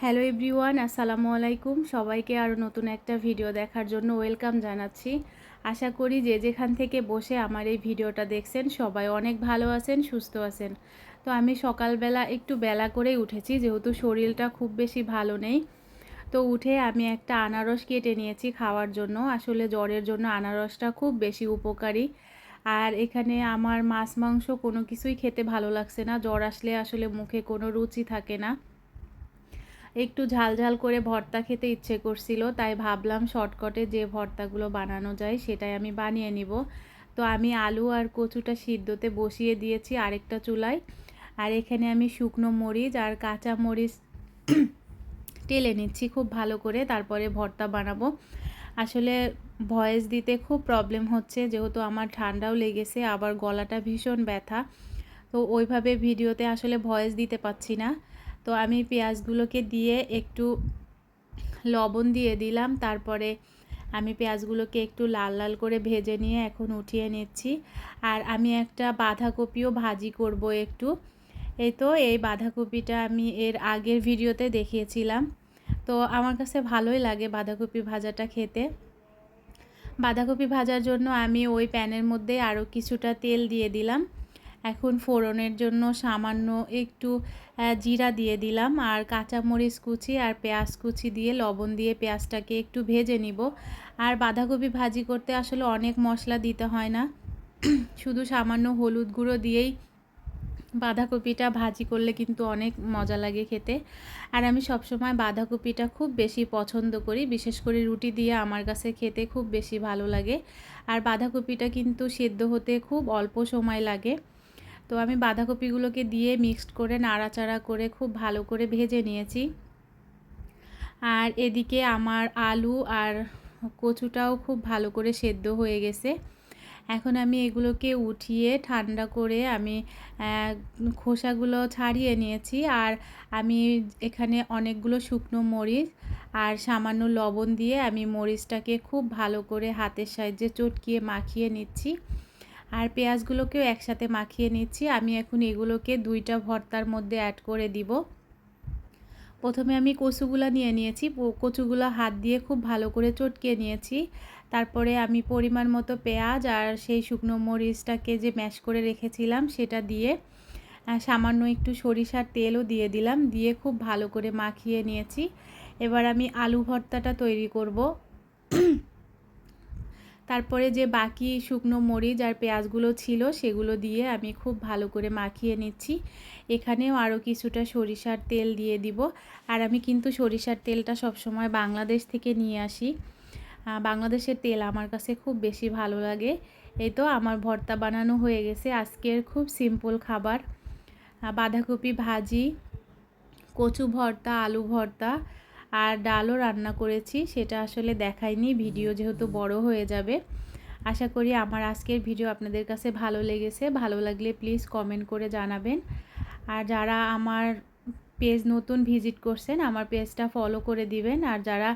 Hello everyone, আসসালামু আলাইকুম। সবাইকে আরও নতুন একটা ভিডিও দেখার জন্য ওয়েলকাম জানাচ্ছি। আশা করি যে যেখান থেকে বসে আমার এই ভিডিওটা দেখছেন, সবাই অনেক ভালো আছেন, সুস্থ আছেন। তো আমি সকালবেলা একটু বেলা করেই উঠেছি, যেহেতু শরীরটা খুব বেশি ভালো নেই। তো উঠে আমি একটা আনারস কেটে নিয়েছি খাওয়ার জন্য। আসলে জ্বরের জন্য আনারসটা খুব বেশি উপকারী। আর এখানে আমার মাছ মাংস কোনো কিছুই খেতে ভালো লাগছে না। জ্বর আসলে আসলে মুখে কোনো রুচি থাকে না। একটু ঝাল ঝাল করে ভর্তা খেতে ইচ্ছে করছিল, তাই ভাবলাম শর্টকটে যে ভর্তাগুলো বানানো যায় সেটাই আমি বানিয়ে নিব। তো আমি আলু আর কচুটা সিদ্ধতে বসিয়ে দিয়েছি আরেকটা চুলায়। আর এখানে আমি শুকনো মরিচ আর কাঁচা মরিচ টেলে নিচ্ছি খুব ভালো করে, তারপরে ভর্তা বানাবো। আসলে ভয়েস দিতে খুব প্রবলেম হচ্ছে, যেহেতু আমার ঠান্ডাও লেগেছে, আবার গলাটা ভীষণ ব্যথা। তো ওইভাবে ভিডিওতে আসলে ভয়েস দিতে পাচ্ছি না। তো আমি পেঁয়াজগুলোকে দিয়ে একটু লবণ দিয়ে দিলাম। তারপরে আমি পেঁয়াজগুলোকে একটু লাল লাল করে ভেজে নিয়ে এখন উঠিয়ে নিচ্ছি। আর আমি একটা বাঁধাকপিও ভাজি করব একটু। এই তো, এই বাঁধাকপিটা আমি এর আগের ভিডিওতে দেখিয়েছিলাম। তো আমার কাছে ভালোই লাগে বাঁধাকপি ভাজাটা খেতে। বাঁধাকপি ভাজার জন্য আমি ওই প্যানের মধ্যে আরও কিছুটা তেল দিয়ে দিলাম। এখন ফোড়নের জন্য সামান্য একটু জিরা দিয়ে দিলাম। আর কাঁচামরিচ কুচি আর পেঁয়াজ কুচি দিয়ে, লবণ দিয়ে পেঁয়াজটাকে একটু ভেজে নিব। আর বাঁধাকপি ভাজি করতে আসলে অনেক মশলা দিতে হয় না। শুধু সামান্য হলুদ গুঁড়ো দিয়েই বাঁধাকপিটা ভাজি করলে কিন্তু অনেক মজা লাগে খেতে। আর আমি সবসময় বাঁধাকপিটা খুব বেশি পছন্দ করি। বিশেষ করে রুটি দিয়ে আমার কাছে খেতে খুব বেশি ভালো লাগে। আর বাঁধাকপিটা কিন্তু সেদ্ধ হতে খুব অল্প সময় লাগে। তো আমি বাঁধাকপিগুলোকে দিয়ে মিক্সড করে নাড়াচাড়া করে খুব ভালো করে ভেজে নিয়েছি। আর এদিকে আমার আলু আর কচুটাও খুব ভালো করে সেদ্ধ হয়ে গেছে। এখন আমি এগুলোকে উঠিয়ে ঠান্ডা করে আমি খোসাগুলো ছাড়িয়ে নিয়েছি। আর আমি এখানে অনেকগুলো শুকনো মরিচ আর সামান্য লবণ দিয়ে আমি মরিচটাকে খুব ভালো করে হাতের সাহায্যে চটকিয়ে মাখিয়ে নিচ্ছি। আর পেঁয়াজগুলোকেও একসাথে মাখিয়ে নিচ্ছি। আমি এখন এগুলোকে দুইটা ভর্তার মধ্যে অ্যাড করে দিব। প্রথমে আমি কচুগুলো নিয়ে নিয়েছি। কচুগুলো হাত দিয়ে খুব ভালো করে চটকিয়ে নিয়েছি। তারপরে আমি পরিমাণ মতো পেঁয়াজ আর সেই শুকনো মরিচটাকে যে ম্যাশ করে রেখেছিলাম সেটা দিয়ে সামান্য একটু সরিষার তেলও দিয়ে দিলাম। দিয়ে খুব ভালো করে মাখিয়ে নিয়েছি। এবার আমি আলু ভর্তাটা তৈরি করব। তারপরে যে বাকি শুকনো মরিচ আর পেঁয়াজগুলো ছিল, সেগুলো দিয়ে আমি খুব ভালো করে মাখিয়ে নিচ্ছি। এখানেও আরও কিছুটা সরিষার তেল দিয়ে দিব। আর আমি কিন্তু সরিষার তেলটা সবসময় বাংলাদেশ থেকে নিয়ে আসি। বাংলাদেশের তেল আমার কাছে খুব বেশি ভালো লাগে। এই তো আমার ভর্তা বানানো হয়ে গেছে। আজকের খুব সিম্পল খাবার। বাঁধাকপি ভাজি, কচু ভর্তা, আলু ভর্তা আর ডালও রান্না করেছি, সেটা আসলে দেখাইনি, ভিডিও যেহেতু বড় হয়ে যাবে। আশা করি আমার আজকের ভিডিও আপনাদের কাছে ভালো লেগেছে, ভালো লাগলে প্লিজ কমেন্ট করে জানাবেন। আর যারা আমার পেজ নতুন ভিজিট করছেন, আমার পেজটা ফলো করে দিবেন। আর যারা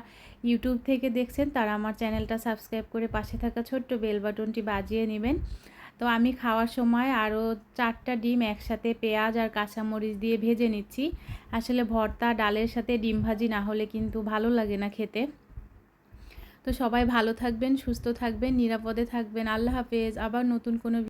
ইউটিউব থেকে দেখছেন, তারা আমার চ্যানেলটা সাবস্ক্রাইব করে পাশে থাকা ছোট্ট বেল বাটনটি বাজিয়ে নেবেন। তো আমি খাওয়ার সময় আরও চারটা ডিম একসাথে পেঁয়াজ আর কাঁচামরিচ দিয়ে ভেজে নিচ্ছি। আসলে ভর্তা, ডালের সাথে ডিম ভাজি না হলে কিন্তু ভালো লাগে না খেতে। তো সবাই ভালো থাকবেন, সুস্থ থাকবেন, নিরাপদে থাকবেন। আল্লাহ হাফেজ। আবার নতুন কোনো